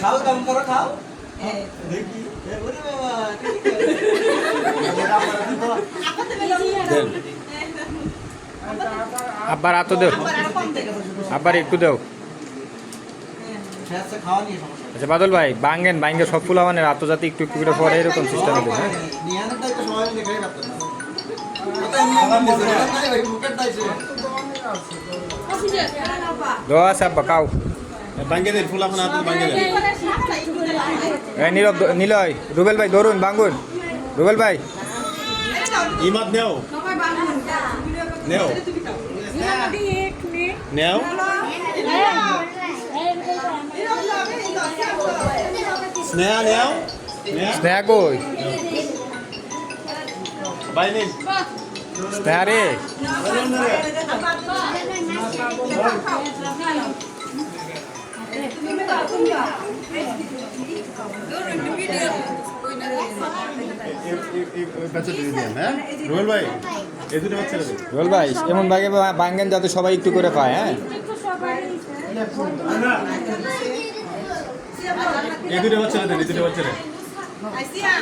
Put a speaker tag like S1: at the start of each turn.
S1: খাও কাম করো খাও।
S2: হ্যাঁ।
S1: দেখি।
S3: আব্বার হাতও দেও। আব্বার একটু দেও।
S1: সমস্যা
S3: আচ্ছা বাদল ভাই বাঙ্গেন বাঙ্গে সব ফুলা মানে আত্মজাতি একটু একটু করে পরে এরকম সিস্টেম হবে হ্যাঁ
S1: নিয়ানের দায়িত্ব সবাই মিলে খেয়ে রাখতেন না ওটা এমনি এমনি দিছে, ওটা নাই ভাই, মুখের দায়িত্ব।
S3: দোয়া আছে আব্বা কাউ
S4: বাঙ্গে দেন ফুলা ফোনা হাতে বাঙ্গে দেন
S3: এ নীরব নিলয় রুবেল ভাই ধরুন বাঙ্গুন রুবেল ভাই
S4: ইমাদ নেও নেও নেও স্নেহা নেও স্নেহা
S3: স্নেহা কই
S4: বাই নিন
S3: স্নেহা রে
S4: বাচ্চা দিয়ে দিন হ্যাঁ রোহেল ভাই
S3: এমন ভাগে বাঙ্গেন যাতে সবাই একটু করে পায় হ্যাঁ?
S4: এই দুটো বাচ্চা দেন এই দুটো বাচ্চা দেন
S2: আইসিয়া